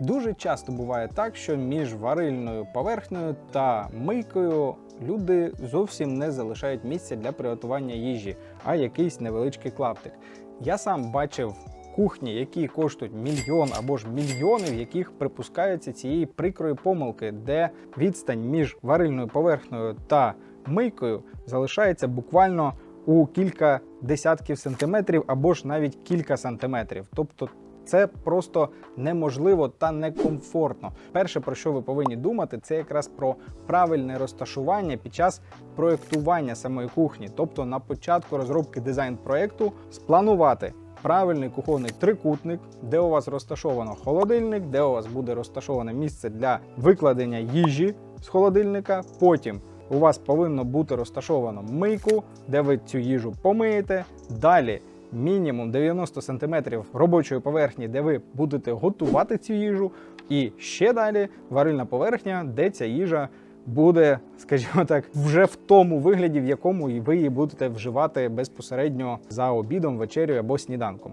Дуже часто буває так, що між варильною поверхнею та мийкою люди зовсім не залишають місця для приготування їжі, а якийсь невеличкий клаптик. Я сам бачив кухні, які коштують мільйон або ж мільйони, в яких припускаються цієї прикрої помилки, де відстань між варильною поверхнею та мийкою залишається буквально у кілька десятків сантиметрів або ж навіть кілька сантиметрів. Тобто це просто неможливо та некомфортно. Перше, про що ви повинні думати, це якраз про правильне розташування під час проєктування самої кухні. Тобто на початку розробки дизайн-проєкту спланувати правильний кухонний трикутник, де у вас розташовано холодильник, де у вас буде розташоване місце для викладення їжі з холодильника. Потім у вас повинно бути розташовано мийку, де ви цю їжу помиєте. Далі мінімум 90 см робочої поверхні, де ви будете готувати цю їжу. І ще далі варильна поверхня, де ця їжа буде, скажімо так, вже в тому вигляді, в якому ви її будете вживати безпосередньо за обідом, вечерю або сніданком.